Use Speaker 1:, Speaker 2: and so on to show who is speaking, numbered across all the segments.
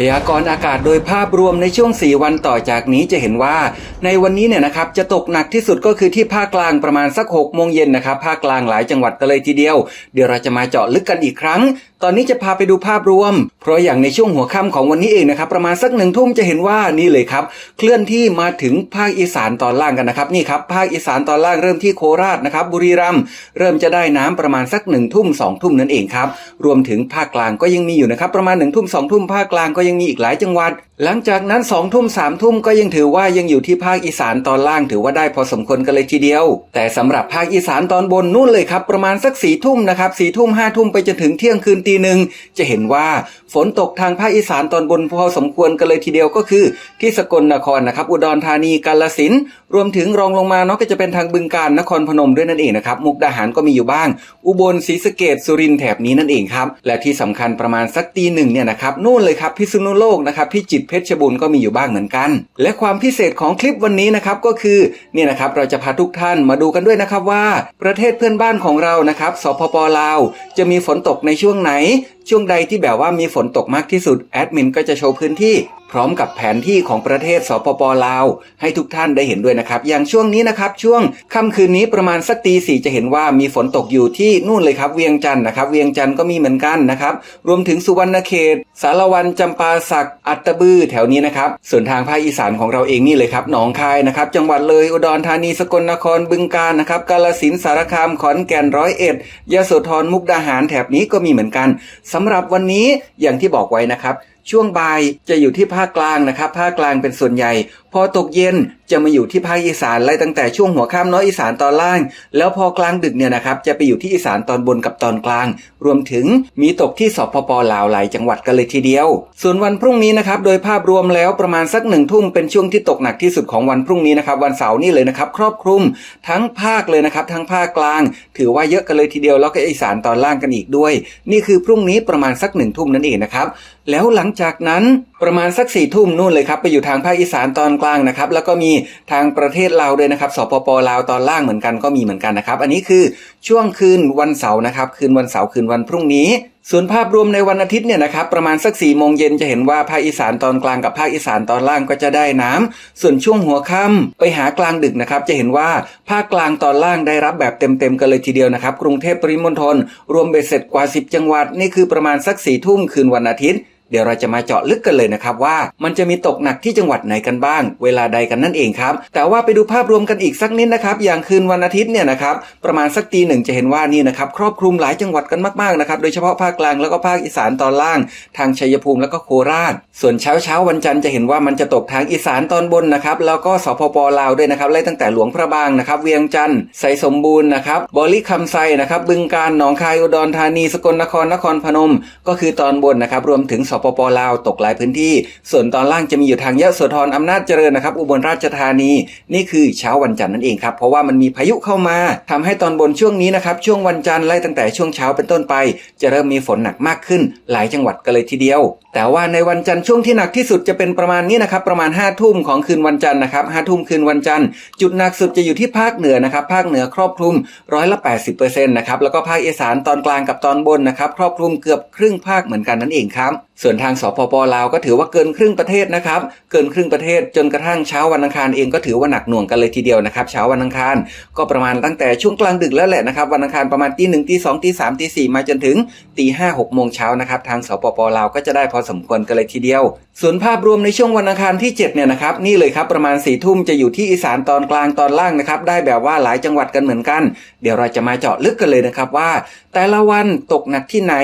Speaker 1: พยากรณ์อากาศโดยภาพรวมในช่วง 4 วันต่อจากนี้จะเห็นว่า ในวันนี้เนี่ยนะครับจะตกหนักที่สุดก็คือที่ภาคกลางประมาณสัก6โมงเย็นนะครับภาคกลางหลายจังหวัดกันเลยทีเดียว เดี๋ยวเราจะมาเจาะลึกกันอีกครั้งตอนนี้จะพาไปดูภาพรวม เพราะอย่างในช่วงหัวค่ำของวันนี้เองนะครับ ประมาณสักหนึ่งทุ่มจะเห็นว่านี่เลยครับ เคลื่อนที่มาถึงภาคอีสานตอนล่างกันนะครับนี่ครับภาคอีสานตอนล่างเริ่มที่โคราชนะครับ บุรีรัมย์เริ่มจะได้น้ำประมาณสักหนึ่งทุ่มสองทุ่มนั่นเองครับรวมถึงภาคกลางก็ยังมีอยู่นะครับ ประมาณหนึ่งทุ่มสองทุ่มภาคกลางก็ยังมีอีกหลายจังหวัด หลังจากนั้น2องทุ่มสามทุ่มก็ยังถือว่ายังอยู่ที่ภาคอีสานตอนล่างถือว่าได้พอสมควรกันเลยทีเดียว แต่สำหรับภาคอีสานตอนบนนู่นเลยครับประมาณสักสี่ทุ่มนะครับสี่ทุ่มห้าทุ่มไปจนถึงเที่ยงคืนตีหนึ่งจะเห็นว่าฝนตกทางภาคอีสานตอนบนพอสมควรกันเลยทีเดียวก็คือ ที่สกลนครนะครับ อุดรธานีกาฬสินรวมถึงรองลงมาเนาะก็จะเป็นทางบึงกาฬนครพนมด้วยนั่นเองนะครับมุกดาหารก็มีอยู่บ้าง อุบลศรีสะเกดสุรินทร์แถบนี้นั่นเองครับและที่สำคัญประมาณสักตีหนึ่งเนี่ยนะครับนู่นเลยครับพิษณุโลกนะครับพิจิตรเพชรบูรณ์ก็มีอยู่บ้างเหมือนกัน และความพิเศษของคลิปวันนี้นะครับก็คือเนี่ยนะครับเราจะพาทุกท่านมาดูกันด้วยนะครับว่า ประเทศเพื่อนบ้านของเรานะครับสปปลาว จะมีฝนตกในช่วงไหน hein? ช่วงใดที่แบบว่ามีฝนตกมากที่สุดแอดมินก็จะโชว์พื้นที่ พร้อมกับแผนที่ของประเทศสปปลาว ให้ทุกท่านได้เห็นด้วยนะครับ อย่างช่วงนี้นะครับ ช่วงค่ำคืนนี้ประมาณสักตีสี่จะเห็นว่ามีฝนตกอยู่ที่นู่นเลยครับ เวียงจันทร์นะครับ เวียงจันทร์ก็มีเหมือนกันนะครับ รวมถึงสุวรรณเขต สารวันจำปาสักอัตตบือแถวนี้นะครับ ส่วนทางภาคอีสานของเราเองนี่เลยครับหนองคายนะครับ จังหวัดเลยอุดรธานีสกลนครบึงกาฬนะครับกาฬสินสารคามขอนแก่นร้อยเอ็ดยโสธรมุกดาหารแถบนี้ก็มีเหมือนกันสำหรับวันนี้อย่างที่บอกไว้นะครับ ช่วงบ่ายจะอยู่ที่ภาคกลางนะครับ ภาคกลางเป็นส่วนใหญ่ อตกเย็นจะมาอยู่ที่ภาคอีสานไล่ตั้งแต่ช่วงหัวค่ำน้อยอีสานตอนล่าง แล้วพอกลางดึกเนี่ยนะครับจะไปอยู่ที่อีสานตอนบนกับตอนกลาง รวมถึงมีตกที่สปปลาวหลายจังหวัดกันเลยทีเดียว ส่วนวันพรุ่งนี้นะครับโดยภาพรวมแล้วประมาณสักหนึ่งทุ่มเป็นช่วงที่ตกหนักที่สุดของวันพรุ่งนี้นะครับวันเสาร์นี่เลยนะครับครอบคลุมทั้งภาคเลยนะครับทั้งภาคกลาง ถือว่าเยอะกันเลยทีเดียวแล้วก็อีสานตอนล่างกันอีกด้วย นี่คือพรุ่งนี้ประมาณสักหนึ่งทุ่มนั่นเองนะครับแล้วหลังจากนั้นประมาณสักสี่ทุ่มนู่นเลยครับไปอยู่ทางภาคอีสานตอนกลางนะครับ แล้วก็มีทางประเทศลาวด้วยนะครับสปปลาวตอนล่างเหมือนกันก็มีเหมือนกันนะครับ อันนี้คือช่วงคืนวันเสาร์นะครับ คืนวันเสาร์คืนวันพรุ่งนี้ส่วนภาพรวมในวันอาทิตย์เนี่ยนะครับประมาณสัก4ี่โมงเย็นจะเห็นว่าภาคอีสานตอนกลางกับภาคอีสานตอนล่างก็จะได้น้ำส่วนช่วงหัวค่ำไปหากลางดึกนะครับจะเห็นว่าภาคกลางตอนล่างได้รับแบบเต็มๆกันเลยทีเดียวนะครับกรุงเทพปริมณฑลรวมเบ็ดเสร็จกว่า 10 จังหวัดนี่คือประมาณสักสี่ทุ่มคืนวันอาทิตย์ เดี๋ยวเราจะมาเจาะลึกกันเลยนะครับว่ามันจะมีตกหนักที่จังหวัดไหนกันบ้าง เวลาใดกันนั่นเองครับ แต่ว่าไปดูภาพรวมกันอีกสักนิดนะครับ อย่างคืนวันอาทิตย์เนี่ยนะครับประมาณสักตีหนึ่งจะเห็นว่านี่นะครับครอบคลุมหลายจังหวัดกันมากๆนะครับโดยเฉพาะภาคกลางแล้วก็ภาคอีสานตอนล่าง ทางชัยภูมิแล้วก็โคราช ส่วนเช้าเช้าวันจันทร์จะเห็นว่ามันจะตกทางอีสานตอนบนนะครับแล้วก็สปปลาวด้วยนะครับไล่ตั้งแต่หลวงพระบางนะครับเวียงจันทร์ไสสมบูรณ์นะครับบริคำไซนะครับบึงการหนองคายอุดรธานีสกลนครนครพนม ก็คือตอนบนนะครับรวมถึงสปปลาวตกหลายพื้นที่ ส่วนตอนล่างจะมีอยู่ทางยะโสธรอำนาจเจริญนะครับ อุบลราชธานี นี่คือเช้าวันจันทร์นั่นเองครับ เพราะว่ามันมีพายุเข้ามาทำให้ตอนบนช่วงนี้นะครับ ช่วงวันจันทร์ไล่ตั้งแต่ช่วงเช้าเป็นต้นไป จะเริ่มมีฝนหนักมากขึ้น หลายจังหวัดกันเลยทีเดียว แต่ว่าในวันจันทร์ช่วงที่หนักที่สุดจะเป็นประมาณนี้นะครับ ประมาณ5้าทุ่มของคืนวันจันทร์นะครับห้าทุ่มคืนวันจันทร์จุดหนักสุดจะอยู่ที่ภาคเหนือนะครับ ภาคเหนือครอบคลุมร้อยละ80%นะครับแล้วก็ภาคอีสานตอนกลางกับตอนบนนะครับครอบคลุมเกือบครึ่งภาคเหมือนกันนั่นเองครับ ส่วนทางสปปลาวก็ถือว่าเกินครึ่งประเทศนะครับ เกินครึ่งประเทศจนกระทั่งเช้าวันอังคารเองก็ถือว่าหนักหน่วงกันเลยทีเดียวนะครับ เช้าวันอังคารก็ประมาณตั้งแต่ช่วงกลางดึกแล้วแหละนะครับวันอังคารประมาณตีหนึ่งตีสองตีสามตีสี่มาจนถึงตีห้าหกโมงเช้านะครับทางสปปลาวก็จะได้พอสมควรกันเลยทีเดียว ส่วนภาพรวมในช่วงวันอังคารที่7เนี่ยนะครับนี่เลยครับประมาณ4ี่ทุ่มจะอยู่ที่อีสานตอนกลางตอนล่างนะครับได้แบบว่าหลายจังหวัดกันเหมือนกัน เดี๋ยวเราจะมาเจาะลึกกันเลยนะครับว่า แต่ละวันตกหนักที่ไหน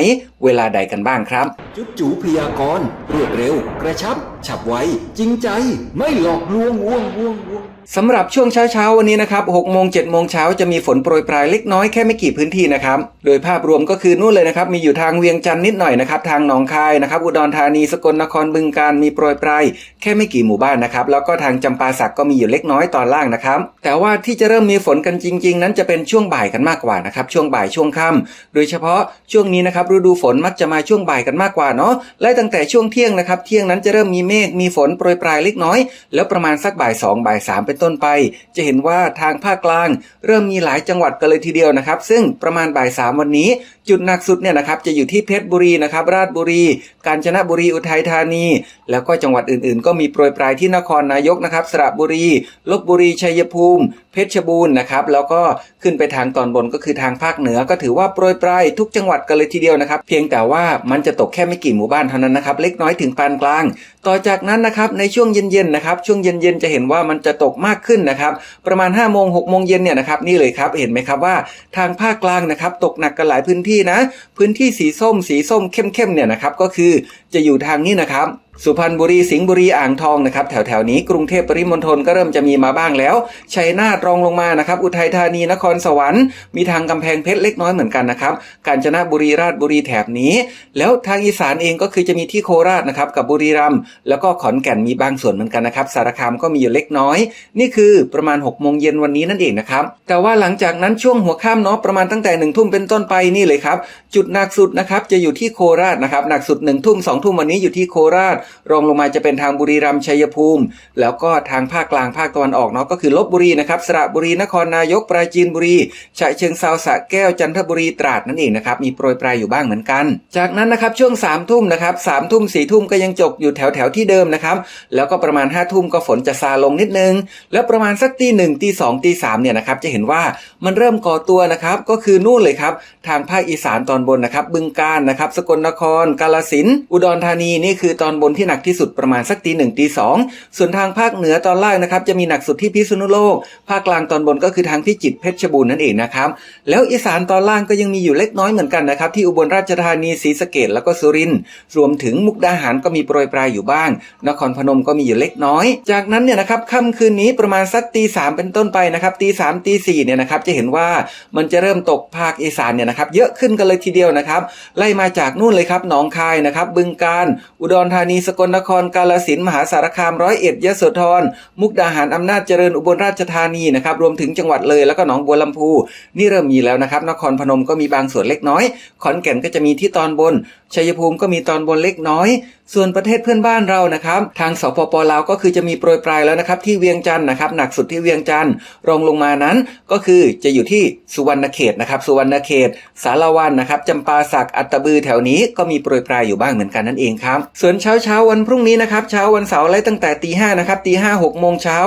Speaker 1: เวลาใดกันบ้างครับจุ๊บพยากรณ์รวดเร็ว กระชับ ฉับไว จริงใจ ไม่หลอกลวงวงวงวงสำหรับช่วงเช้าเช้าๆวันนี้นะครับ6โมง7โมงเช้าจะมีฝนโปรยปลายเล็กน้อยแค่ไม่กี่พื้นที่นะครับ โดยภาพรวมก็คือนู่นเลยนะครับ มีอยู่ทางเวียงจันทร์นิดหน่อยนะครับ ทางหนองคายนะครับ อุดรธานี สกลนคร บึงกาฬมีโปรยปลายแค่ไม่กี่หมู่บ้านนะครับ แล้วก็ทางจำปาสักก็มีอยู่เล็กน้อยตอนล่างนะครับ แต่ว่าที่จะเริ่มมีฝนกันจริง ๆ นั้นจะเป็นช่วงบ่ายกันมากกว่านะครับ ช่วงบ่ายช่วงค่ำโดยเฉพาะช่วงนี้นะครับฤดูฝนมักจะมาช่วงบ่ายกันมากกว่าเนาะไล่ตั้งแต่ช่วงเที่ยงนะครับ เที่ยงนั้นจะเริ่มมีเมฆมีฝนโปรยปลายเล็กน้อย แล้วประมาณสักบ่ายสองบ่ายสามเป็นต้นไป จะเห็นว่าทางภาคกลาง เริ่มมีหลายจังหวัดกันเลยทีเดียวนะครับ ซึ่งประมาณบ่ายสามวันนี้จุดหนักสุดเนี่ยนะครับจะอยู่ที่เพชรบุรีนะครับราชบุรี กาญจนบุรีอุทัยธานี แล้วก็จังหวัดอื่นๆ ก็มีโปรยปลายที่นครนายกนะครับสระบุรีลบบุรีชัยภูมิ เพชรบูรณ์นะครับแล้วก็ขึ้นไปทางตอนบนก็คือทางภาคเหนือ ก็ถือว่าโปรยปลายทุกจังหวัดกันเลยทีเดียวนะครับ เพียงแต่ว่ามันจะตกแค่ไม่กี่หมู่บ้านเท่านั้นนะครับเล็กน้อยถึงปานกลาง ต่อจากนั้นนะครับในช่วงเย็นๆนะครับช่วงเย็นๆจะเห็นว่ามันจะตกมากขึ้นนะครับประมาณ5้าโมงหกโมงเย็นเนี่ยนะครับนี่เลยครับเห็นไหมครับว่าทางภาคกลางนะครับตกหนักกันหลายพื้นที่นะ พื้นที่สีส้มสีส้มเข้มๆเนี่ยนะครับก็คือจะอยู่ทางนี้นะครับ สุพรรณบุรีสิงห์บุรีอ่างทองนะครับแถวๆนี้กรุงเทพปริมณฑลก็เริ่มจะมีมาบ้างแล้วชัยนาทรองลงมานะครับอุทัยธานีนครสวรรค์มีทางกำแพงเพชรเล็กน้อยเหมือนกันนะครับกาญจนบุรีราชบุรีแถบนี้ แล้วทางอีสานเองก็คือจะมีที่โคราชนะครับกับบุรีรัมย์แล้วก็ขอนแก่นมีบางส่วนเหมือนกันนะครับสารคามก็มีอยู่เล็กน้อย นี่คือประมาณ6กโมงเย็นวันนี้นั่นเองนะครับแต่ว่าหลังจากนั้นช่วงหัวค่ำเนาะประมาณตั้งแต่หนึ่งทุ่มเป็นต้นไปนี่เลยครับจุดหนักสุดนะครับจะอยู่ที่โคราชนะครับหนักสุดหนึ่งทุ่มสองทุ่มวันนี้อยู่ที่โคราชรองลงมาจะเป็นทางบุรีรัมย์ชัยภูมิ แล้วก็ทางภาคกลางภาคตะวันออกเนาะก็คือลบบุรีนะครับสระบุรีนครนายกปราจีนบุรีฉะเชิงเซาสระแก้วจันทบุรีตราดนั่นเองนะครับมีโปรยปลายอยู่บ้างเหมือนกัน จากนั้นนะครับช่วง3ามทุ่มนะครับสามทุ่มสี่ทุ่มก็ยังจกอยู่แถวแถวที่เดิมนะครับแล้วก็ประมาณ5้าทุ่มก็ฝนจะซาลงนิดนึง แล้วประมาณสักตีหนึ่งตีสองตีสามเนี่ยนะครับจะเห็นว่ามันเริ่มก่อตัวนะครับก็คือนู่นเลยครับทางภาคอีสานตอนบนนะครับบึงกาฬนะครับสกลนคร กาลสินอุดรธานีนี่คือตอนบนที่หนักที่สุดประมาณสักตีหนึ่งตีสองส่วนทางภาคเหนือตอนล่างนะครับจะมีหนักสุดที่พิษณุโลก ภาคกลางตอนบนก็คือทางพิจิตรเพชรบูรณ์นั่นเองนะครับแล้วอีสานตอนล่างก็ยังมีอยู่เล็กน้อยเหมือนกันนะครับที่อุบลราชธานีศรีสะเกดแล้วก็สุรินทร์รวมถึงมุกดาหารก็มีโปรยปลายอยู่บ้าง นครพนมก็มีอยู่เล็กน้อย จากนั้นเนี่ยนะครับค่ำคืนนี้ประมาณสักตีสามเป็นต้นไปนะครับตีสามตีสี่เนี่ยนะครับจะเห็นว่ามันจะเริ่มตกภาคอีสานเนี่ยนะครับเยอะขึ้นกันเลยทีเดียวนะครับไล่มาจากนู่นเลยครับหนองคายนะครับบึงกาฬอุดรธานีสกลนครกาลสินมหาสารคามร้อยเอ็ดยโสธรมุกดาหารอำนาจเจริญอุบลราชธานีนะครับรวมถึงจังหวัดเลยแล้วก็หนองบัวลำพู นี่เริ่มมีแล้วนะครับ นครพนมก็มีบางส่วนเล็กน้อย ขอนแก่นก็จะมีที่ตอนบนชัยภูมิก็มีตอนบนเล็กน้อย ส่วนประเทศเพื่อนบ้านเรานะครับทางสปปลาวก็คือจะมีโปรยปลายแล้วนะครับที่เวียงจันทร์นะครับหนักสุดที่เวียงจันทร์รองลงมานั้นก็คือจะอยู่ที่สุวรรณเขตนะครับสุวรรณเขต สารวันนะครับจำปาสักอัตบือแถวนี้ก็มีโปรยปลายอยู่บ้างเหมือนกันนั่นเองครับส่วนเช้าเช้าวันพรุ่งนี้นะครับเช้าวันเสาร์ไล่ตั้งแต่ตีห้านะครับตีห้าหกโมงเช้า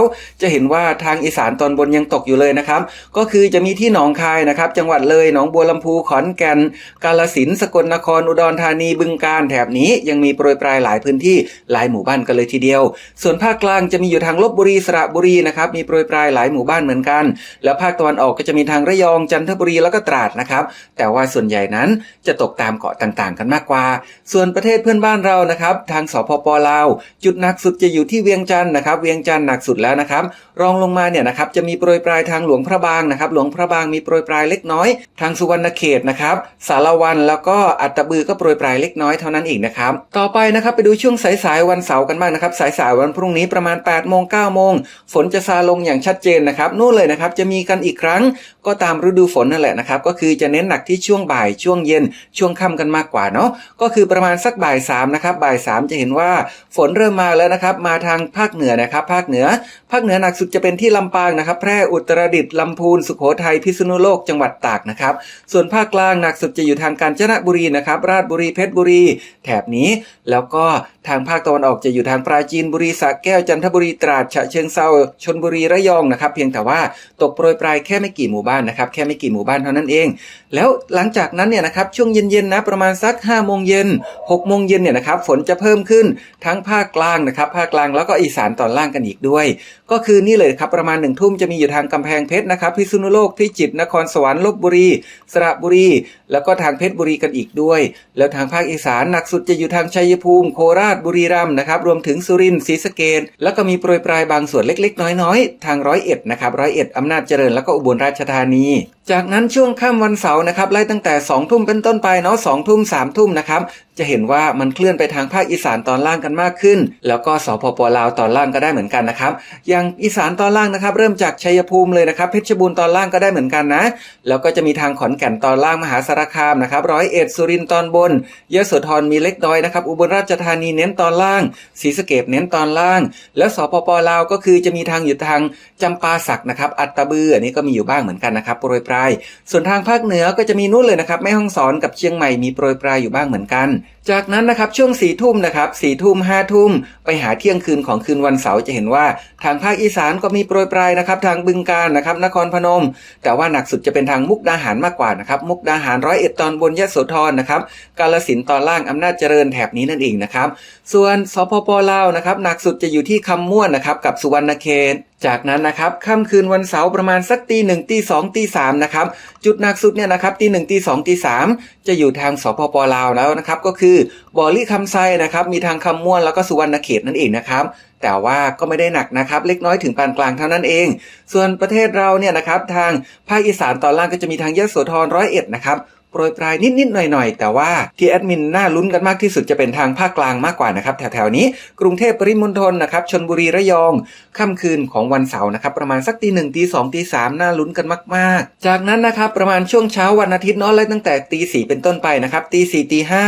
Speaker 1: จะเห็นว่าทางอีสานตอนบนยังตกอยู่เลยนะครับก็คือจะมีที่หนองคายนะครับจังหวัดเลยหนองบัวลำพูขอนแก่น กาลสินสกลนครอุดรธานีบึงกาฬแถบนี้ยังมีโปรยปลายหลายพื้นที่หลายหมู่บ้านกันเลยทีเดียว ส่วนภาคกลางจะมีอยู่ทางลบบุรีสระบุรีนะครับมีโปรยปลายหลายหมู่บ้านเหมือนกัน แล้วภาคตะวันออกก็จะมีทางระยองจันทบุรีแล้วก็ตราดนะครับ แต่ว่าส่วนใหญ่นั้นจะตกตามเกาะต่างๆ กันมากกว่า ส่วนประเทศเพื่อนบ้านเรานะครับทางสปปลาว จุดหนักสุดจะอยู่ที่เวียงจันทร์นะครับเวียงจันทร์หนักสุดแล้วนะครับ รองลงมาเนี่ยนะครับจะมีโปรยปลายทางหลวงพระบางนะครับ หลวงพระบางมีโปรยปลายเล็กน้อย ทางสุวรรณเขตนะครับสารวันแล้วก็อัตตบือก็โปรยปลายเล็กน้อยเท่านั้นเองนะครับ ต่อไปนะครับไปดูช่วงสายๆวันเสาร์กันบ้างนะครับสายๆวันพรุ่งนี้ประมาณ8ปดโมงเก้าโมงฝนจะซาลงอย่างชัดเจนนะครับนู่นเลยนะครับจะมีกันอีกครั้งก็ตามฤดูฝนนั่นแหละนะครับก็คือจะเน้นหนักที่ช่วงบ่ายช่วงเย็นช่วงค่ำกันมากกว่าเนาะก็คือประมาณสักบ่ายสามนะครับบ่ายสามจะเห็นว่าฝนเริ่มมาแล้วนะครับมาทางภาคเหนือนะครับภาคเหนือ ภาคเหนือหนักสุดจะเป็นที่ลำปางนะครับแพร่อุตรดิตถ์ลำพูนสุโขทัยพิษณุโลกจังหวัดตากนะครับส่วนภาคกลางหนักสุดจะอยู่ทางกาญจนบุรีนะครับราชบุรีเพชรบุรี แถบนี้แล้วก็ ทางภาคตะวันออกจะอยู่ทางปราจีนบุรีสระแก้วจันทบุรีตราดฉะเชิงเซาชนบุรีระยองนะครับ เพียงแต่ว่าตกโปรยปลายแค่ไม่กี่หมู่บ้านนะครับแค่ไม่กี่หมู่บ้านเท่านั้นเอง แล้วหลังจากนั้นเนี่ยนะครับช่วงเย็นๆนะประมาณสัก5้าโมงเย็นหกโมงเย็นเนี่ยนะครับฝนจะเพิ่มขึ้นทั้งภาคกลางนะครับภาคกลางแล้วก็อีสานตอนล่างกันอีกด้วย ก็คือนี่เลยครับประมาณหนึ่งทุ่มจะมีอยู่ทางกำแพงเพชรนะครับพิษณุโลกพิจิตรนครสวรรค์ลบบุรี สระบุรี แล้วก็ทางเพชรบุรีกันอีกด้วย แล้วทางภาคอีสานหนักสุดจะอยู่ทางชัยภูมิโคราชบุรีรัมย์นะครับรวมถึงสุรินทร์ศรีสะเกดแล้วก็มีโปรยปลายบางส่วนเล็กๆ น้อยๆ ทางร้อยเอ็ดนะครับร้อยเอ็ดอำนาจเจริญแล้วก็อุบลราชธานี จากนั้นช่วงค่ำวันเสาร์นะครับไล่ตั้งแต่2องทุ่มเป็นต้นไปเนาะสองทุ่มสามทุ่มนะครับจะเห็นว่ามันเคลื่อนไปทางภาคอีสานตอนล่างกันมากขึ้น แล้วก็สปปลาวตอนล่างก็ได้เหมือนกันนะครับอย่างอีสานตอนล่างนะครับ เริ่มจากชัยภูมิเลยนะครับเพชรบูรณ์ตอนล่างก็ได้เหมือนกันนะ แล้วก็จะมีทางขอนแก่นตอนล่างมหาสารคามนะครับร้อยเอ็ดสุรินทร์ตอนบนยโสธรมีเล็กน้อยนะครับอุบลราชธานีเน้นตอนล่างศรีสะเกดเน้นตอนล่าง แล้วสปปลาวก็คือจะมีทางอยู่ทางจำปาสักนะครับอัตตบืออันนี้ก็มีอยู่บ้างเหมือนกันนะครับโปรยปราย ส่วนทางภาคเหนือก็จะมีนู่นเลยนะครับแม่ฮ่องสอนกับเชียงใหม่มีโปรยปลายอยู่บ้างเหมือนกัน จากนั้นนะครับช่วงสี่ทุ่มนะครับสี่ทุ่มห้าทุ่มไปหาเที่ยงคืนของคืนวันเสาร์จะเห็นว่า ทางภาคอีสานก็มีโปรยปลายนะครับทางบึงกาฬนะครับนครพนม แต่ว่าหนักสุดจะเป็นทางมุกดาหารมากกว่านะครับมุกดาหารร้อยเอ็ดตอนบนยะโสธรนะครับกาลสินตอนล่างอำนาจเจริญแถบนี้นั่นเองนะครับส่วนสปปลาวนะครับหนักสุดจะอยู่ที่คำม่วนนะครับกับสุวรรณเขตจากนั้นนะครับค่ำคืนวันเสาร์ประมาณสักตีหนึ่งตีสองตีสามนะครับจุดหนักสุดเนี่ยนะครับตีหนึ่งตีสองตีสามจะอยู่ทางสปปลาวแล้วนะครับก็คือบ่อลี่คำไซนะครับมีทางคำม่วนแล้วก็สุวรรณเขตนั่นเองนะครับแต่ว่าก็ไม่ได้หนักนะครับเล็กน้อยถึงปานกลางเท่านั้นเอง ส่วนประเทศเราเนี่ยนะครับทางภาคอีสานตอนล่างก็จะมีทางยะโสธรร้อยเอ็ดนะครับโปรยปลายนิดๆหน่อยๆ แต่ว่าที่แอดมินน่าลุ้นกันมากที่สุดจะเป็นทางภาคกลางมากกว่านะครับ แถวๆนี้กรุงเทพปริมณฑลนะครับชนบุรีระยอง ค่ำคืนของวันเสาร์นะครับประมาณสักตีหนึ่งตีสองตีสามน่าลุ้นกันมาก ๆ จากนั้นนะครับประมาณช่วงเช้าวันอาทิตย์เนาะไล่ตั้งแต่ตีสี่เป็นต้นไปนะครับตีสี่ตีห้า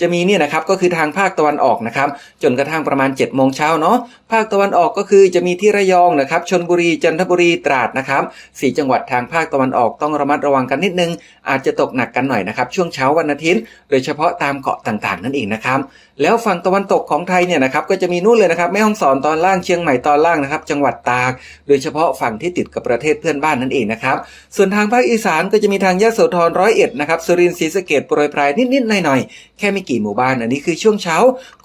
Speaker 1: จะมีเนี่ยนะครับก็คือทางภาคตะวันออกนะครับจนกระทั่งประมาณ7จ็ดโมงเช้าเนาะภาคตะวันออกก็คือจะมีที่ระยองนะครับชนบุรีจันทบุรีตราดนะครับสี่จังหวัดทางภาคตะวันออกต้องระมัดระวังกันนิดนึง อาจจะตกหนักกันหน่อยนะครับช่วงเช้าวันอาทิตย์ โดยเฉพาะตามเกาะต่างๆ นั่นเองนะครับแล้วฝั่งตะวันตกของไทยเนี่ยนะครับก็จะมีนู่นเลยนะครับแม่ฮ่องสอนตอนล่างเชียงใหม่ตอนล่างนะครับจังหวัดตาก โดยเฉพาะฝั่งที่ติดกับประเทศเพื่อนบ้านนั่นเองนะครับส่วนทางภาคอีสานก็จะมีทางยะโสธรร้อยเอ็ดนะครับสุรินทร์ศรีสะเกดโปรยปลายนิดๆหน่อยๆแค่ไม่กี่หมู่บ้านอันนี้คือช่วงเช้า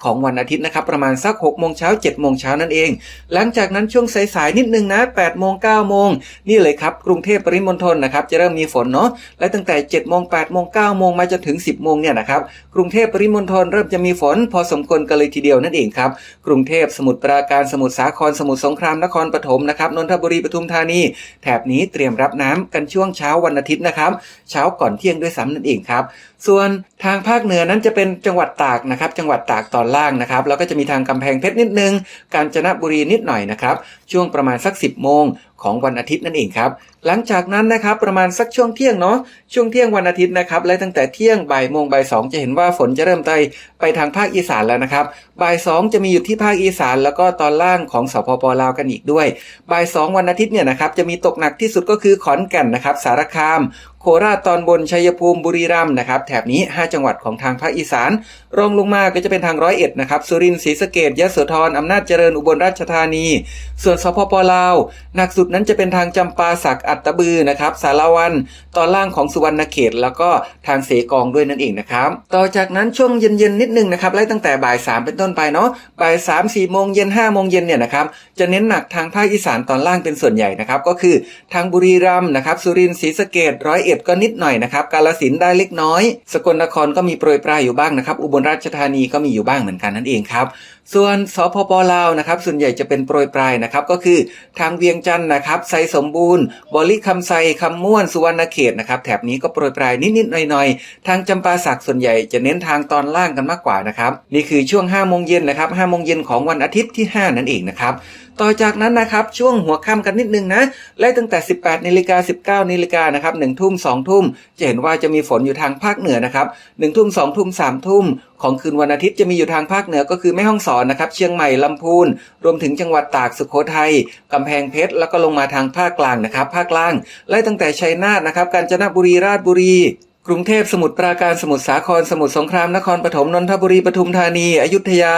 Speaker 1: ของวันอาทิตย์นะครับประมาณสัก6กโมงเช้า7จ็ดโมงเช้านั่นเอง หลังจากนั้นช่วงสายๆนิดนึงนะ8ปดโมงเก้าโมงนี่เลยครับกรุงเทพปริมณฑลนะครับจะเริ่มมีฝนเนาะและตั้งแต่7จ็ดโมงแปดโมงเก้าโมงมาจนถึง 10บโมงเนี่ยนะครับกรุงเทพปริมณฑลเริ่มจะมีฝนพอสมควรกันเลยทีเดียวนั่นเองครับกรุงเทพสมุทรปราการสมุทรสาครสมุทรสงครามนครปฐมนะครับนนทบุรีปทุมธานี แถบนี้เตรียมรับน้ำกันช่วงเช้าวันอาทิตย์นะครับ เช้าก่อนเที่ยงด้วยซ้ำนั่นเองครับ ส่วนทางภาคเหนือนั้นจะเป็นจังหวัดตากนะครับ จังหวัดตากตอนล่างนะครับ แล้วก็จะมีทางกำแพงเพชรนิดนึง กาญจนบุรีนิดหน่อยนะครับ ช่วงประมาณสัก 10 โมงของวันอาทิตย์นั่นเองครับ หลังจากนั้นนะครับประมาณสักช่วงเที่ยงเนาะ ช่วงเที่ยงวันอาทิตย์นะครับ และตั้งแต่เที่ยงบ่ายโมงบ่ายสองจะเห็นว่าฝนจะเริ่มไต่ไปทางภาคอีสานแล้วนะครับ บ่ายสองจะมีอยู่ที่ภาคอีสาน แล้วก็ตอนล่างของสปปลาวกันอีกด้วย บ่ายสองวันอาทิตย์เนี่ยนะครับจะมีตกหนักที่สุดก็คือขอนแก่นนะครับ สารคาม ราชตอนบนชัยภูมิบุรีรัมย์นะครับแถบนี้ 5 จังหวัดของทางภาคอีสาน รองลงมาก็จะเป็นทางร้อยเอ็ดนะครับสุรินทร์ศรีสะเกดยะโสธรอำนาจเจริญอุบลราชธานี ส่วนสปปลาว หนักสุดนั้นจะเป็นทางจำปาสักอัตตบือนะครับสารวัน ตอนล่างของสุวรรณเขต แล้วก็ทางเสกองด้วยนั่นเองนะครับต่อจากนั้นช่วงเย็นๆนิดนึงนะครับไล่ตั้งแต่บ่ายสามเป็นต้นไปเนาะบ่ายสามสี่โมงเย็นห้าโมงเย็นเนี่ยนะครับจะเน้นหนักทางภาคอีสานตอนล่างเป็นส่วนใหญ่นะครับก็คือทางบุรีรัมย์นะครับสุรินทร์ศรีสะเกดร้อยเอ็ดก็นิดหน่อยนะครับ กาลสินได้เล็กน้อย สกลนครก็มีโปรยปลายอยู่บ้างนะครับ อุบลราชธานีก็มีอยู่บ้างเหมือนกันนั่นเองครับ ส่วนสปปลาวนะครับส่วนใหญ่จะเป็นโปรยปลายนะครับก็คือทางเวียงจันทร์นะครับไซสมบูรณ์ บริคำไซคำม่วนสุวรรณเขตนะครับแถบนี้ก็โปรยปลายนิดๆหน่อยๆ ทางจำปาสักส่วนใหญ่จะเน้นทางตอนล่างกันมากกว่านะครับนี่คือช่วง5โมงเย็นนะครับ5โมงเย็นของวันอาทิตย์ที่ 5 นั่นเองนะครับต่อจากนั้นนะครับช่วงหัวค่ำกันนิดนึงนะไล่ตั้งแต่ 18นาฬิกา19นาฬิกานะครับ1ทุ่ม2ทุ่มจะเห็นว่าจะมีฝนอยู่ทางภาคเหนือนะครับ1ทุ่ม2ทุ่ม3ทุ่ม ของคืนวันอาทิตย์จะมีอยู่ทางภาคเหนือก็คือแม่ฮ่องสอนนะครับ เชียงใหม่ลำพูน รวมถึงจังหวัดตากสุโขทัยกำแพงเพชรแล้วก็ลงมาทางภาคกลางนะครับ ภาคกลางไล่ตั้งแต่ชัยนาทนะครับกาญจนบุรีราชบุรี กรุงเทพสมุทรปราการสมุทรสาครสมุทรสงครามนครปฐมนนทบุรีปทุมธานี อยุธยา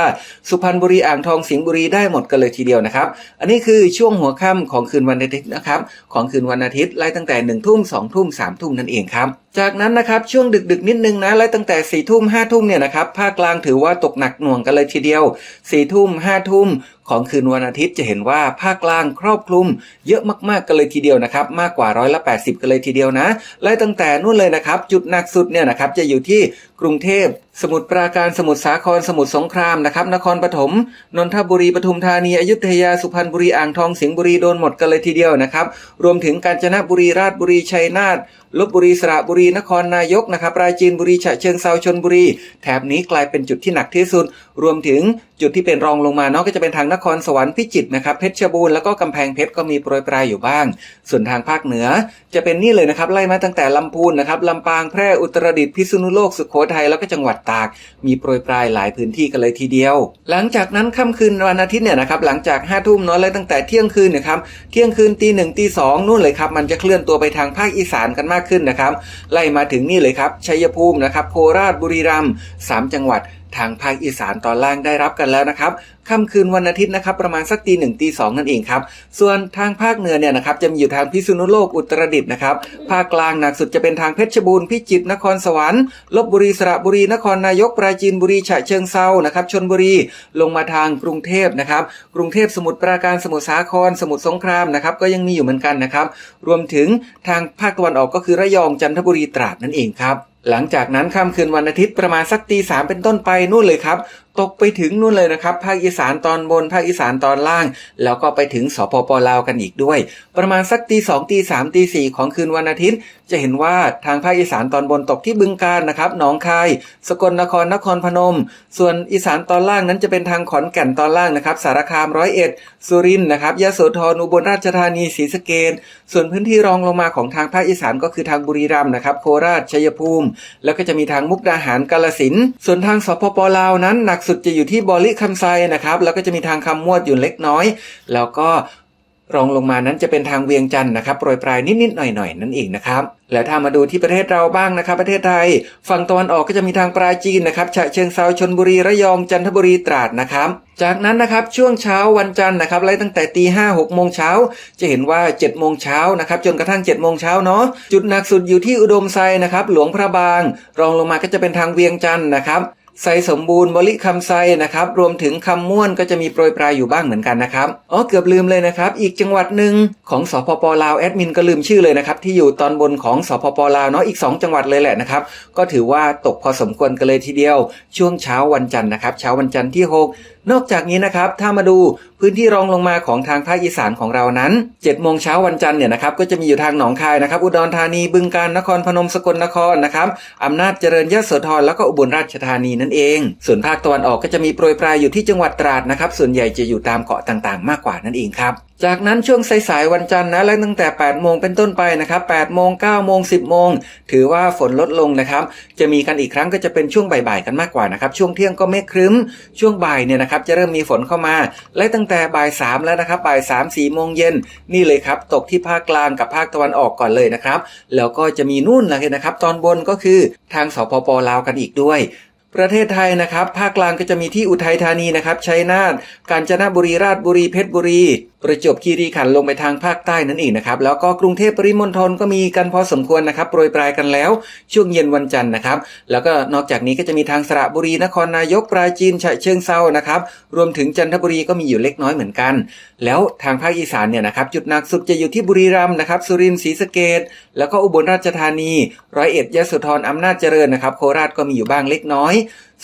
Speaker 1: สุพรรณบุรีอ่างทองสิงห์บุรีได้หมดกันเลยทีเดียวนะครับ อันนี้คือช่วงหัวค่ำของคืนวันอาทิตย์นะครับ ของคืนวันอาทิตย์ไล่ตั้งแต่1นึ่ทุ่มสองทุ่มสามทุ่มนั่นเองครับจากนั้นนะครับช่วงดึกๆนิดนึงนะไล่ตั้งแต่4ี่ทุ่มห้าทุ่มเนี่ยนะครับภาคกลางถือว่าตกหนักหน่วงกันเลยทีเดียว4ี่ทุ่มห้าทุ่ม ของคืนวันอาทิตย์จะเห็นว่าภาคกลางครอบคลุมเยอะมากๆกันเลยทีเดียวนะครับ มากกว่าร้อยละ80กันเลยทีเดียวนะไล่ตั้งแต่นู่นเลยนะครับ จุดหนักสุดเนี่ยนะครับจะอยู่ที่ กรุงเทพ สมุทรปราการ สมุทรสาคร สมุทรสงครามนะครับ นครปฐม นนทบุรี ปทุมธานี อยุธยา สุพรรณบุรี อ่างทอง สิงห์บุรี โดนหมดกันเลยทีเดียวนะครับ รวมถึงกาญจนบุรี ราชบุรี ชัยนาท ลบบุรี สระบุรี นครนายกนะครับ ปราจีนบุรี ฉะเชิงเซา ชนบุรี แถบนี้กลายเป็นจุดที่หนักที่สุด รวมถึงจุดที่เป็นรองลงมาเนาะก็จะเป็นทางนครสวรรค์พิจิตรนะครับ เพชรบูรณ์ แล้วก็กำแพงเพชรก็มีโปรยปลายอยู่บ้าง ส่วนทางภาคเหนือ จะเป็นนี่เลยนะครับ ไล่มาตั้งแต่ลำพูนนะครับลำปาง แพร่ อุตรดิตถ์ พิษณุโลก สุโขทัยแล้วก็จังหวัดตาก มีโปรยปลายหลายพื้นที่กันเลยทีเดียว หลังจากนั้นค่ำคืนวันอาทิตย์เนี่ยนะครับหลังจาก5้าทุ่มนอนเลยตั้งแต่เที่ยงคืนนะครับเที่ยงคืนตีหนึ่งตีสองนู่นเลยครับมันจะเคลื่อนตัวไปทางภาคอีสานกันมากขึ้นนะครับไล่มาถึงนี่เลยครับชัยภูมินะครับโคราชบุรีรัมย์สามจังหวัด ทางภาคอีสานตอนล่างได้รับกันแล้วนะครับค่ำคืนวันอาทิตย์นะครับประมาณสักตีหนึ่งตีสองนั่นเองครับส่วนทางภาคเหนือเนี่ยนะครับจะมีอยู่ทางพิษณุโลกอุตรดิตถ์นะครับภาคกลางหนักสุดจะเป็นทางเพชรบูรณ์พิจิตรนครสวรรค์ลบบุรีสระบุรีนครนายกปราจีนบุรีฉะเชิงเซานะครับชนบุรีลงมาทางกรุงเทพนะครับกรุงเทพสมุทรปราการสมุทรสาครสมุทรสงครามนะครับก็ยังมีอยู่เหมือนกันนะครับรวมถึงทางภาคตะวันออกก็คือระยองจันทบุรีตราดนั่นเองครับ หลังจากนั้นค่ำคืนวันอาทิตย์ประมาณสักตีสามเป็นต้นไปนู่นเลยครับตกไปถึงนู่นเลยนะครับ ภาคอีสานตอนบน ภาคอีสานตอนล่าง แล้วก็ไปถึงสปปลาวกันอีกด้วย ประมาณสักตีสองตีสามตีสี่ของคืนวันอาทิตย์ จะเห็นว่าทางภาคอีสานตอนบนตกที่บึงกาฬนะครับหนองคาย สกลนครนครพนม ส่วนอีสานตอนล่างนั้นจะเป็นทางขอนแก่นตอนล่างนะครับ สารคามร้อยเอ็ดสุรินทร์นะครับยโสธรอุบลราชธานีศรีสะเกษส่วนพื้นที่รองลงมาของทางภาคอีสานก็คือทางบุรีรัมย์นะครับ โคราชชัยภูมิ แล้วก็จะมีทางมุกดาหารกาลสินส่วนทางสปปลาวนั้นนักสุดจะอยู่ที่บริคำไซนะครับ แล้วก็จะมีทางคำมวดอยู่เล็กน้อย แล้วก็รองลงมานั้นจะเป็นทางเวียงจันทร์นะครับโปรยปลายนิดๆหน่อยๆนั่นเองนะครับและถ้ามาดูที่ประเทศเราบ้างนะครับ ประเทศไทย ฝั่งตะวันออกก็จะมีทางปราจีนนะครับฉะเชิงเซาชนบุรีระยองจันทบุรีตราดนะครับ จากนั้นนะครับช่วงเช้าวันจันทร์นะครับไล่ตั้งแต่ตีห้าหกโมงเช้าจะเห็นว่า7จ็ดโมงเช้านะครับจนกระทั่ง7จ็ดโมงเช้าเนาะจุดหนักสุดอยู่ที่อุดมไซนะครับหลวงพระบาง รองลงมาก็จะเป็นทางเวียงจันทร์นะครับ ไซสมบูรณ์บริคำไซนะครับ รวมถึงคำม่วนก็จะมีโปรยปลายอยู่บ้างเหมือนกันนะครับ อ๋อเกือบลืมเลยนะครับ อีกจังหวัดหนึ่งของสปปลาวแอดมินก็ลืมชื่อเลยนะครับ ที่อยู่ตอนบนของสปปลาวเนาะอีก 2 จังหวัดเลยแหละนะครับ ก็ถือว่าตกพอสมควรกันเลยทีเดียว ช่วงเช้าวันจันทร์นะครับ เช้าวันจันทร์ที่ 6 นอกจากนี้นะครับ ถ้ามาดูพื้นที่รองลงมาของทางภาคอีสานของเรานั้น7โมงเช้าวันจันทร์เนี่ยนะครับก็จะมีอยู่ทางหนองคายนะครับ อุดรธานีบึงกาฬนครพนมสกลนครนะครับอำนาจเจริญยโสธรแล้วก็อุบลราชธานีนั่นเอง ส่วนภาคตะวันออกก็จะมีโปรยปลายอยู่ที่จังหวัดตราดนะครับ ส่วนใหญ่จะอยู่ตามเกาะต่างๆ มากกว่านั่นเองครับจากนั้นช่วงสายๆวันจันทร์นะและตั้งแต่ 8 โมงเป็นต้นไปนะครับ8โมง 9 โมง 10 โมง ถือว่าฝนลดลงนะครับ จะมีกันอีกครั้งก็จะเป็นช่วงบ่ายๆกันมากกว่านะครับ ช่วงเที่ยงก็เมฆครึ้ม ช่วงบ่ายเนี่ยนะครับจะเริ่มมีฝนเข้ามา และตั้งแต่บ่าย 3 แล้วนะครับ บ่าย 3 4 โมงเย็นนี่เลยครับ ตกที่ภาคกลางกับภาคตะวันออกก่อนเลยนะครับ แล้วก็จะมีนู่นเลยนะครับ ตอนบนก็คือทางสปปลาวกันอีกด้วย ประเทศไทยนะครับ ภาคกลางก็จะมีที่อุทัยธานีนะครับชัยนาทกาญจนบุรีราชบุรีเพชรบุรี ประจวบคีรีขันธ์ลงไปทางภาคใต้นั่นเองนะครับ แล้วก็กรุงเทพปริมณฑลก็มีกันพอสมควรนะครับโปรยปลายกันแล้ว ช่วงเย็นวันจันทร์นะครับ แล้วก็นอกจากนี้ก็จะมีทางสระบุรีนครนายกปราจีนฉะเชิงเซานะครับรวมถึงจันทบุรีก็มีอยู่เล็กน้อยเหมือนกัน แล้วทางภาคอีสานเนี่ยนะครับจุดหนักสุดจะอยู่ที่บุรีรัมย์นะครับสุรินทร์ศรีสะเกษแล้วก็อุบลราชธานี ร้อยเอ็ดยโสธรอำนาจเจริญนะครับ โคราชก็มีอยู่บ้างเล็กน้อย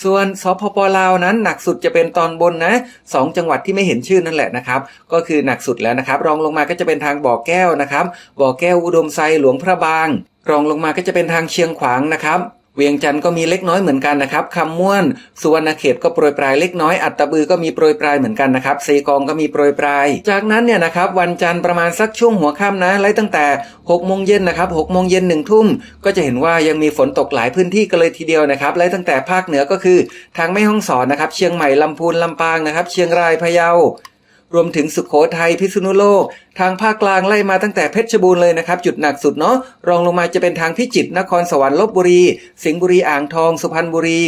Speaker 1: ส่วนสปปลาวนั้นหนักสุดจะเป็นตอนบนนะสองจังหวัดที่ไม่เห็นชื่อนั่นแหละนะครับ ก็คือหนักสุดแล้วนะครับ รองลงมาก็จะเป็นทางบ่อแก้วนะครับ บ่อแก้วอุดมไซหลวงพระบาง รองลงมาก็จะเป็นทางเชียงขวางนะครับ เวียงจันทร์ก็มีเล็กน้อยเหมือนกันนะครับคำม่วนสุวรรณเขตก็โปรยปลายเล็กน้อยอัตตบือก็มีโปรยปลายเหมือนกันนะครับเซกองก็มีโปรยปลาย จากนั้นเนี่ยนะครับวันจันทร์ประมาณสักช่วงหัวค่ำนะไล่ตั้งแต่6โมงเย็นนะครับ6โมงเย็นหนึ่งทุ่มก็จะเห็นว่ายังมีฝนตกหลายพื้นที่กันเลยทีเดียวนะครับไล่ตั้งแต่ภาคเหนือก็คือ ทางแม่ฮ่องสอนนะครับเชียงใหม่ลำพูนลำปางนะครับเชียงรายพะเยา รวมถึงสุขโขทัยพิษณุโลก ทางภาคกลางไล่มาตั้งแต่เพชรบูรณ์เลยนะครับ จุดหนักสุดเนาะรองลงมาจะเป็นทางพิจิตรนครสวรรค์ลบบุรี สิงห์บุรีอ่างทอง สุพรรณบุรี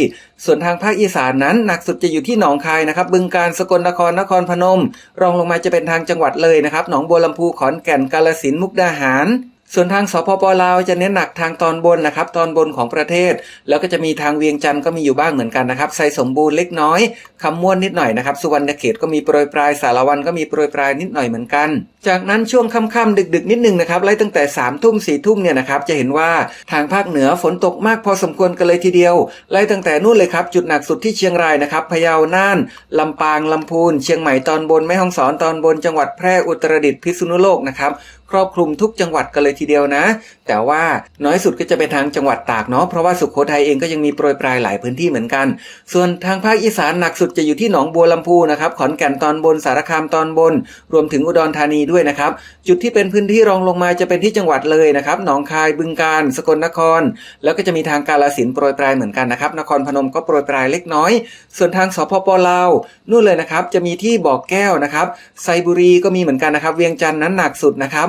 Speaker 1: ส่วนทางภาคอีสานนั้น หนักสุดจะอยู่ที่หนองคายนะครับบึงการสกลนครนครพนม รองลงมาจะเป็นทางจังหวัดเลยนะครับหนองบัวลำพูขอนแก่นกาฬสินธุ์มุกดาหาร ส่วนทางสปปลาวจะเน้นหนักทางตอนบนนะครับ ตอนบนของประเทศ แล้วก็จะมีทางเวียงจันทร์ก็มีอยู่บ้างเหมือนกันนะครับไซสมบูรณ์เล็กน้อยคำม่วนนิดหน่อยนะครับ สุวรรณเขตก็มีโปรยปลายสารวันก็มีโปรยปลายนิดหน่อยเหมือนกัน จากนั้นช่วงค่ำๆดึกๆ นิดหนึงนะครับไล่ตั้งแต่3ามทุ่มสี่ทุ่มเนี่ยนะครับจะเห็นว่าทางภาคเหนือฝนตกมากพอสมควรกันเลยทีเดียว ไล่ตั้งแต่นู่นเลยครับจุดหนักสุดที่เชียงรายนะครับพะเยาน่านลำปางลำพูน เชียงใหม่ตอนบนแม่ฮ่องสอนตอนบนจังหวัดแพร่อุตรดิตถ์พิษณุโลกนะครับ ครอบคลุมทุกจังหวัดกันเลยทีเดียวนะ แต่ว่าน้อยสุดก็จะเป็นทางจังหวัดตากเนาะเพราะว่าสุโขทัยเองก็ยังมีโปรยปลายหลายพื้นที่เหมือนกัน ส่วนทางภาคอีสานหนักสุดจะอยู่ที่หนองบัวลำพูนะครับขอนแก่นตอนบนสารคามตอนบน รวมถึงอุดรธานีด้วยนะครับ จุดที่เป็นพื้นที่รองลงมาจะเป็นที่จังหวัดเลยนะครับหนองคายบึงกาฬสกลนคร แล้วก็จะมีทางกาลสินธุ์โปรยปลายเหมือนกันนะครับนครพนมก็โปรยปลายเล็กน้อย ส่วนทางสปปลาวนู่นเลยนะครับจะมีที่บ่อแก้วนะครับไซบุรีก็มีเหมือนกันนะครับ เวียงจันทร์นั้นหนักสุดนะครับ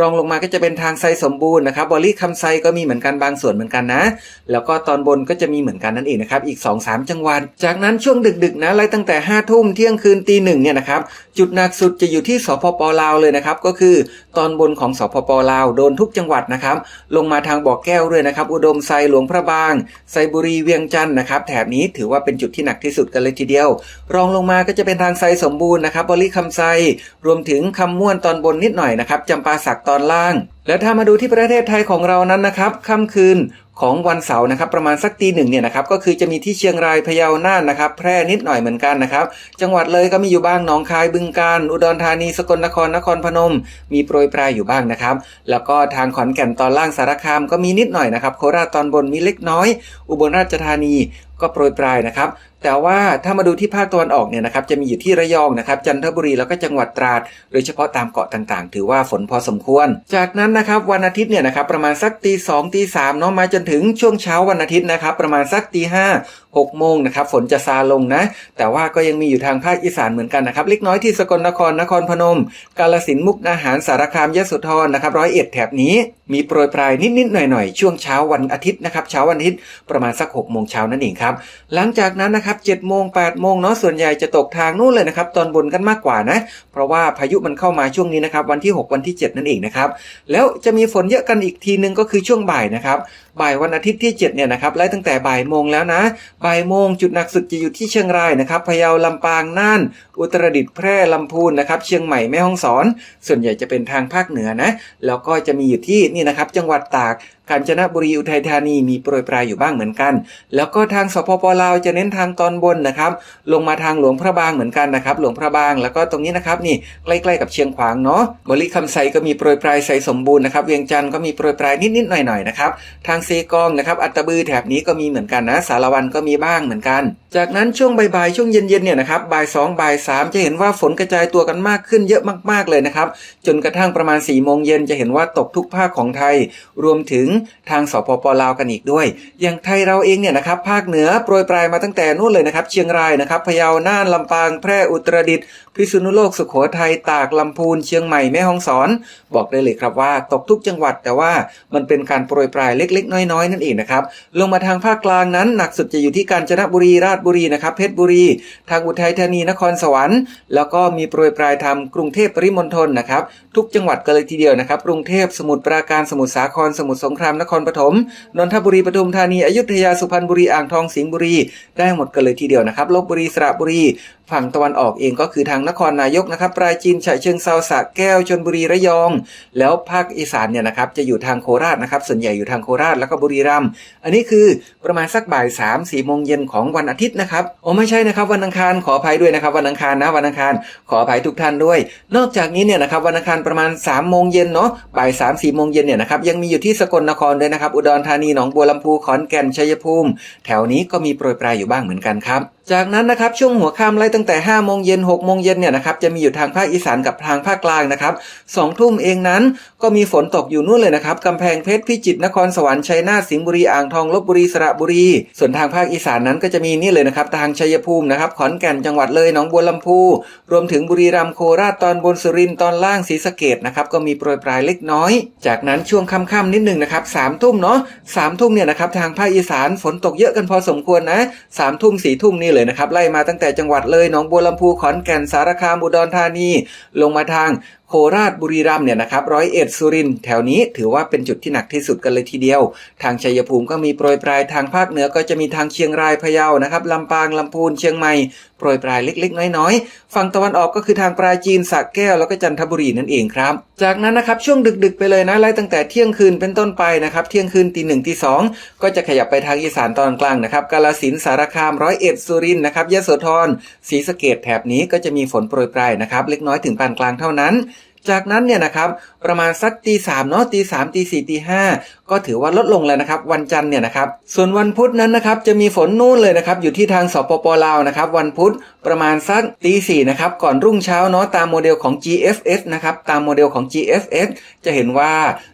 Speaker 1: รองลงมาก็จะเป็นทางไซสมบูรณ์นะครับบอลี่คำไซก็มีเหมือนกันบางส่วนเหมือนกันนะ แล้วก็ตอนบนก็จะมีเหมือนกันนั่นเองนะครับอีก 2-3 จังหวัด จากนั้นช่วงดึกๆนะไล่ตั้งแต่5ทุ่มเที่ยงคืนตีหนึ่งเนี่ยนะครับจุดหนักสุดจะอยู่ที่สปปลาวเลยนะครับก็คือตอนบนของสปปลาวโดนทุกจังหวัดนะครับลงมาทางบ่อแก้วด้วยนะครับอุดมไซหลวงพระบางไซบุรีเวียงจันทร์นะครับแถบนี้ถือว่าเป็นจุดที่หนักที่สุดกันเลยทีเดียว รองลงมาก็จะเป็นทางไซสมบูรณ์นะครับบริคำไซรวมถึงคำม่วนตอนบนนิดหน่อยนะครับจำปาสักตอนล่าง แล้วถ้ามาดูที่ประเทศไทยของเรานั้นนะครับค่ำคืนของวันเสาร์นะครับประมาณสักตีหนึ่งเนี่ยนะครับก็คือจะมีที่เชียงรายพะเยาน่านนะครับ แพร่นิดหน่อยเหมือนกันนะครับ จังหวัดเลยก็มีอยู่บ้างหนองคายบึงกาฬอุดรธานีสกลนครนครพนม มีโปรยปลายอยู่บ้างนะครับ แล้วก็ทางขอนแก่นตอนล่างสารคามก็มีนิดหน่อยนะครับ โคราชตอนบนมีเล็กน้อย อุบลราชธานีก็โปรยปลายนะครับ แต่ว่าถ้ามาดูที่ภาคตะวันออกเนี่ยนะครับจะมีอยู่ที่ระยองนะครับจันทบุรีแล้วก็จังหวัดตราด โดยเฉพาะตามเกาะต่างๆ ถือว่าฝนพอสมควร จากนั้นนะครับวันอาทิตย์เนี่ยนะครับประมาณสักตีสองตีสามเนาะมาจนถึงช่วงเช้าวันอาทิตย์นะครับประมาณสักตีห้าหกโมงนะครับฝนจะซาลงนะ แต่ว่าก็ยังมีอยู่ทางภาคอีสานเหมือนกันนะครับเล็กน้อยที่สกลนครนครพนม กาลสินมุกดาหารสารคามยโสธรนะครับร้อยเอ็ดแถบนี้มีโปรยปลายนิดๆหน่อยๆช่วงเช้าวันอาทิตย์นะครับเช้าวันอาทิตย์ประมาณสัก6โมงเช้านั่นเองครับหลังจากนั้นนะครับ7โมง8โมงเนาะส่วนใหญ่จะตกทางนู่นเลยนะครับตอนบนกันมากกว่านะ เพราะว่าพายุมันเข้ามาช่วงนี้นะครับวันที่ 6 วันที่ 7 นั่นเองนะครับแล้วจะมีฝนเยอะกันอีกทีนึงก็คือช่วงบ่ายนะครับ บ่ายวันอาทิตย์ที่7เนี่ยนะครับไล่ตั้งแต่บ่ายโมงแล้วนะ บ่ายโมงจุดหนักสุดจะอยู่ที่เชียงรายนะครับ พะเยาลำปางน่าน อุตรดิตถ์แพร่ลำพูนนะครับ เชียงใหม่แม่ฮ่องสอน ส่วนใหญ่จะเป็นทางภาคเหนือนะ แล้วก็จะมีอยู่ที่นี่นะครับจังหวัดตากกาญจนบุรีอุทัยธานีมีโปรยปลายอยู่บ้างเหมือนกัน แล้วก็ทางสปปลาวจะเน้นทางตอนบนนะครับ ลงมาทางหลวงพระบางเหมือนกันนะครับ หลวงพระบางแล้วก็ตรงนี้นะครับนี่ใกล้ๆกับเชียงขวางเนาะบริคำไซก็มีโปรยปลายไซสมบูรณ์นะครับเวียงจันทร์ก็มีโปรยปลายนิดๆหน่อยๆนะครับทางเซกองนะครับอัตตบือแถบนี้ก็มีเหมือนกันนะ สารวันก็มีบ้างเหมือนกัน จากนั้นช่วงบ่ายๆช่วงเย็นๆเนี่ยนะครับบ่ายสองบ่ายสามจะเห็นว่าฝนกระจายตัวกันมากขึ้นเยอะมากๆเลยนะครับจนกระทั่งประมาณ4ี่โมงเย็นจะเห็นว่าตกทุกภาคของไทย รวมถึงทางสปปลาวกันอีกด้วย อย่างไทยเราเองเนี่ยนะครับภาคเหนือโปรยปลายมาตั้งแต่นู่นเลยนะครับเชียงรายนะครับพะเยาน่านลำปางแพร่อุตรดิตถ์ พิษณุโลกสุโขทัยตากลำพูนเชียงใหม่แม่ฮ่องสอน บอกได้เลยครับว่าตกทุกจังหวัดแต่ว่ามันเป็นการโปรยปลายเล็ก ๆ น้อยๆ นั่นเองนะครับลงมาทางภาคกลางนั้น หนักสุดจะอยู่ที่กาญจนบุรีราชบุรีนะครับเพชรบุรี ทางอุทัยธานีนครสวรรค์ แล้วก็มีโปรยปลายทำกรุงเทพปริมณฑลนะครับทุกจังหวัดกันเลยทีเดียวนะครับกรุงเทพสมุทรปราการสมุทรสาครสมุทรสงครามนครปฐมนนทบุรีปทุมธานีอยุธยาสุพรรณบุรีอ่างทองสิงห์บุรี ได้หมดกันเลยทีเดียวนะครับลบบุรีสระบุรี ฝั่งตะวันออกเองก็คือทางนครนายกนะครับปราจีนฉะเชิงเซาสระแก้วชนบุรีระยอง แล้วภาคอีสานเนี่ยนะครับจะอยู่ทางโคราชนะครับส่วนใหญ่อยู่ทางโคราชแล้วก็บุรีรัมย์อันนี้คือประมาณสักบ่ายสามสี่โมงเย็นของวันอาทิตย์นะครับโอ้ไม่ใช่นะครับวันอังคารขออภัยด้วยนะครับวันอังคารนะวันอังคารขออภัยทุกท่านด้วย นอกจากนี้เนี่ยนะครับวันอังคารประมาณ3ามโมงเย็นเนาะบ่ายสามสี่โมงเย็นเนี่ยนะครับยังมีอยู่ที่สกลนครด้วยนะครับอุดรธานีหนองบัวลำพูขอนแก่นชัยภูมิ แถวนี้ก็มีโปรยปลายอยู่บ้างเหมือนกันครับจากนั้นนะครับช่วงหัวค่ำไล่ตั้งแต่5โมงเย็น6โมงเย็นเนี่ยนะครับจะมีอยู่ทางภาคอีสานกับทางภาคกลางนะครับสองทุ่มเองนั้นก็มีฝนตกอยู่นู่นเลยนะครับกำแพงเพชรพิจิตรนครสวรรค์ชัยนาทสิงห์บุรีอ่างทองลบบุรีสระบุรี ส่วนทางภาคอีสานนั้นก็จะมีนี่เลยนะครับทางชัยภูมินะครับขอนแก่นจังหวัดเลยหนองบัวลำพู รวมถึงบุรีรัมย์โคราชตอนบนสุรินทร์ตอนล่างศรีสะเกดนะครับก็มีโปรยปลายเล็กน้อย จากนั้นช่วงค่ำๆนิดหนึ่งนะครับสามทุ่มเนาะสามทุ่มเนี่ยนะครับทางภาคอีสานฝนตกเยอะกันพอสมควรนะสามทุ่มสี่ทุ่มนี่เลยนะครับไล่มาตั้งแต่จังหวัดเลยหนองบัวลำพูขอนแก่นสารคามอุดรธานี ลงมาทาง คราชบุรีรัมย์เนี่ยนะครับร้อยเอ็ดสุรินทร์แถวนี้ถือว่าเป็นจุดที่หนักที่สุดกันเลยทีเดียว ทางชัยภูมิก็มีโปรยปลายทางภาคเหนือก็จะมีทางเชียงรายพะเยานะครับลำปางลำพูนเชียงใหม่โปรยปลายเล็ก ๆ น้อยๆฝั่งตะวันออกก็คือทางปราจีนสระแก้วแล้วก็จันทบุรีนั่นเองครับ จากนั้นนะครับช่วงดึกๆไปเลยนะไล่ตั้งแต่เที่ยงคืนเป็นต้นไปนะครับเที่ยงคืนตีหนึ่งตีสองก็จะขยับไปทางอีสานตอนกลางนะครับกาลสินสารคามร้อยเอ็ดสุรินทร์นะครับยะโสธรศรีสะเกดแถบนี้ก็จะมีฝนโปรยปลายนะครับเล็กน้อยถึงปานกลางเท่านั้น จากนั้นเนี่ยนะครับประมาณสักตีสามเนาะตีสามตีสี่ตีห้าก็ถือว่าลดลงแล้วนะครับ วันจันทร์เนี่ยนะครับ ส่วนวันพุธนั้นนะครับจะมีฝนนู่นเลยนะครับ อยู่ที่ทางสปปลาวนะครับ วันพุธประมาณสักตีสี่นะครับ ก่อนรุ่งเช้าเนาะตามโมเดลของ GFS นะครับ ตามโมเดลของ GFS จะเห็นว่า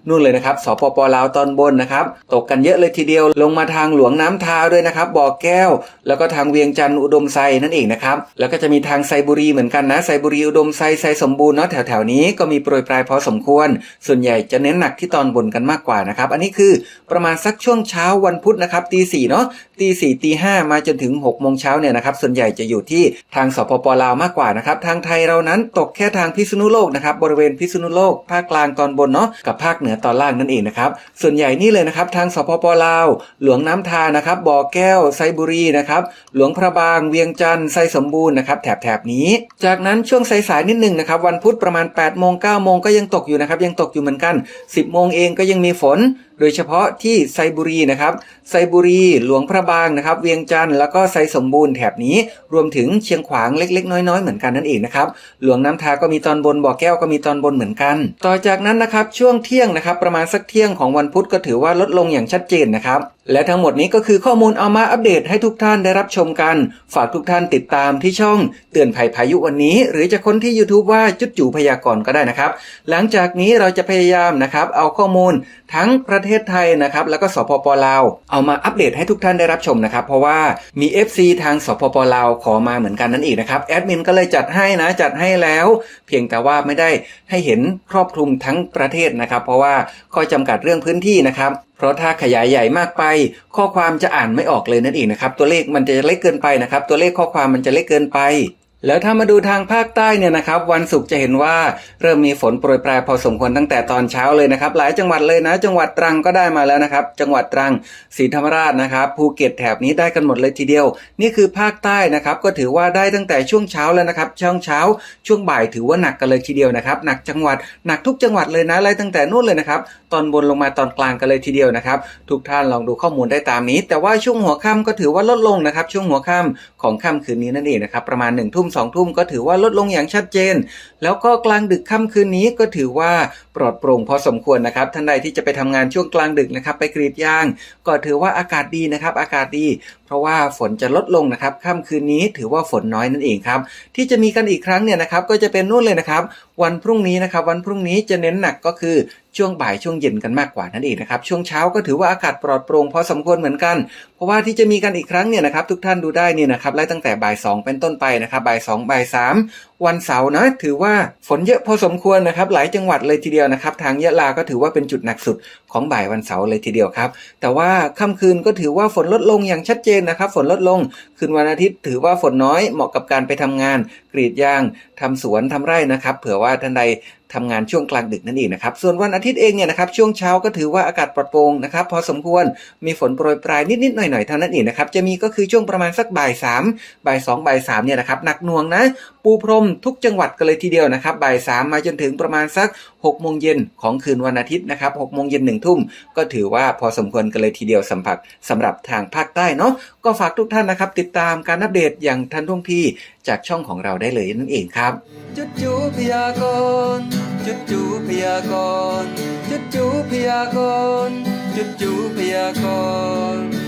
Speaker 1: นู่นเลยนะครับ สปปลาวตอนบนนะครับ ตกกันเยอะเลยทีเดียวลงมาทางหลวงน้ำทาด้วยนะครับบ่อแก้ว แล้วก็ทางเวียงจันทร์อุดมไซนั่นเองนะครับ แล้วก็จะมีทางไซบุรีเหมือนกันนะไซบุรีอุดมไซไซสมบูรณ์เนาะแถวๆนี้ก็มีโปรยปลายพอสมควร ส่วนใหญ่จะเน้นหนักที่ตอนบนกันมากกว่านะครับนนี้คือประมาณสักช่วงเช้าวันพุธนะครับตีสี่เนาะตีสี่ตีห้ามาจนถึง6กโมงเช้าเนี่ยนะครับส่วนใหญ่จะอยู่ที่ทางสปปลาวมากกว่านะครับทางไทยเรานั้นตกแค่ทางพิษณุโลกนะครับบริเวณพิษณุโลกภาคกลางตอนบนเนาะกับภาคเหนือตอนล่างนั่นเองนะครับส่วนใหญ่นี่เลยนะครับทางสปปลาว หลวงน้ำทานะครับบ่อแก้วไซบุรีนะครับหลวงพระบางเวียงจันทร์ไซสมบูรณ์นะครับแถบแถบนี้ จากนั้นช่วงสายๆนิดหนึ่งนะครับวันพุธประมาณ8โมง9โมงก็ยังตกอยู่นะครับยังตกอยู่เหมือนกัน 10โมงเองก็ยังมีฝน โดยเฉพาะที่ไซบุรีนะครับ ไซบุรีหลวงพระบางนะครับ เวียงจันทร์แล้วก็ไซสมบูรณ์แถบนี้ รวมถึงเชียงขวางเล็ก ๆ น้อยๆเหมือนกันนั่นเองนะครับ หลวงน้ำทาก็มีตอนบนบ่อแก้วก็มีตอนบนเหมือนกัน ต่อจากนั้นนะครับช่วงเที่ยงนะครับ ประมาณสักเที่ยงของวันพุธก็ถือว่าลดลงอย่างชัดเจนนะครับและทั้งหมดนี้ก็คือข้อมูลเอามาอัปเดตให้ทุกท่านได้รับชมกัน ฝากทุกท่านติดตามที่ช่องเตือนภัยพายุวันนี้ หรือจะค้นที่ YouTube ว่าจุดจู่พยากรณ์ก็ได้นะครับ หลังจากนี้เราจะพยายามนะครับเอาข้อมูลทั้งประเทศไทยนะครับแล้วก็สปปลาวเอามาอัปเดตให้ทุกท่านได้รับชมนะครับ เพราะว่ามี FC ทางสปปลาวขอมาเหมือนกันนั่นเองนะครับแอดมินก็เลยจัดให้นะจัดให้แล้ว เพียงแต่ว่าไม่ได้ให้เห็นครอบคลุมทั้งประเทศนะครับ เพราะว่าข้อจำกัดเรื่องพื้นที่นะครับ เพราะถ้าขยายใหญ่มากไป ข้อความจะอ่านไม่ออกเลยนั่นเองนะครับ ตัวเลขมันจะเล็กเกินไปนะครับ ตัวเลขข้อความมันจะเล็กเกินไป แล้วถ้ามาดูทางภาคใต้เนี่ยนะครับวันศุกร์จะเห็นว่าเริ่มมีฝนโปรยปลายพอสมควรตั้งแต่ตอนเช้าเลยนะครับ หลายจังหวัดเลยนะ จังหวัดตรังก็ได้มาแล้วนะครับ จังหวัดตรังศรีธรรมราชนะครับภูเก็ตแถบนี้ได้กันหมดเลยทีเดียว นี่คือภาคใต้นะครับก็ถือว่าได้ตั้งแต่ช่วงเช้าแล้วนะครับช่วงเช้า ช่วงบ่ายถือว่าหนักกันเลยทีเดียวนะครับหนักจังหวัดหนักทุกจังหวัดเลยนะไล่ตั้งแต่นู่นเลยนะครับตอนบนลงมาตอนกลางกันเลยทีเดียวนะครับทุกท่านลองดูข้อมูลได้ตามนี้ แต่ว่าช่วงหัวค่ำก็ถือว่าลดลงนะครับช่วงหัวค่ำของค่ำคืนนี้นั่นเองนะครับประมาณ1นึ่ทุ่มสองทุ่มก็ถือว่าลดลงอย่างชัดเจน แล้วก็กลางดึกค่ำคืนนี้ก็ถือว่า ลอดโปร่งพอสมควรนะครับ ท่านใดที่จะไปทำงานช่วงกลางดึกนะครับ ไปกรีดยาง ก็ถือว่าอากาศดีนะครับ อากาศดี เพราะว่าฝนจะลดลงนะครับค่ำคืนนี้ถือว่าฝนน้อยนั่นเองครับ ที่จะมีกันอีกครั้งเนี่ยนะครับ ก็จะเป็นนู่นเลยนะครับ วันพรุ่งนี้นะครับ วันพรุ่งนี้จะเน้นหนักก็คือช่วงบ่ายช่วงเย็นกันมากกว่านั่นเองนะครับ ช่วงเช้าก็ถือว่าอากาศปลอดโปร่งพอสมควรเหมือนกัน เพราะว่าที่จะมีกันอีกครั้งเนี่ยนะครับ ทุกท่านดูได้นี่นะครับไล่ตั้งแต่บ่ายสองเป็นต้นไปนะครับบ่ายสองบ่ายสาม วันเสาร์นะถือว่าฝนเยอะพอสมควรนะครับ หลายจังหวัดเลยทีเดียวนะครับ ทางยะลาก็ถือว่าเป็นจุดหนักสุดของบ่ายวันเสาร์เลยทีเดียวครับ แต่ว่าค่ำคืนก็ถือว่าฝนลดลงอย่างชัดเจนนะครับ ฝนลดลง คืนวันอาทิตย์ถือว่าฝนน้อยเหมาะกับการไปทำงานกรีดยางทำสวนทำไร่นะครับ เผื่อว่าท่านใดทำงานช่วงกลางดึกนั่นเองนะครับ ส่วนวันอาทิตย์เองเนี่ยนะครับช่วงเช้าก็ถือว่าอากาศปลอดโปร่งนะครับ พอสมควรมีฝนโปรยปลายนิดๆหน่อยๆเท่านั้นเองนะครับ จะมีก็คือช่วงประมาณสักบ่ายสามบ่ายสองบ่ายสามเนี่ยนะครับหนักหน่วงนะ ปูพรมทุกจังหวัดกันเลยทีเดียวนะครับบ่ายสามมาจนถึงประมาณสัก6กโมงเย็นของคืนวันอาทิตย์นะครับหกโมงเย็นหนึ่งทุ่มก็ถือว่าพอสมควรกันเลยทีเดียวสัมผัสสำหรับทางภาคใต้เนาะก็ฝากทุกท่านนะครับติดตามการอัปเดตอย่างทันท่วงทีจากช่องของเราได้เลยนั่นเองครับ จุดจูพยากรณ์จุดจูพยากรณ์จุดจูพยากรณ์จุดจูพยากรณ์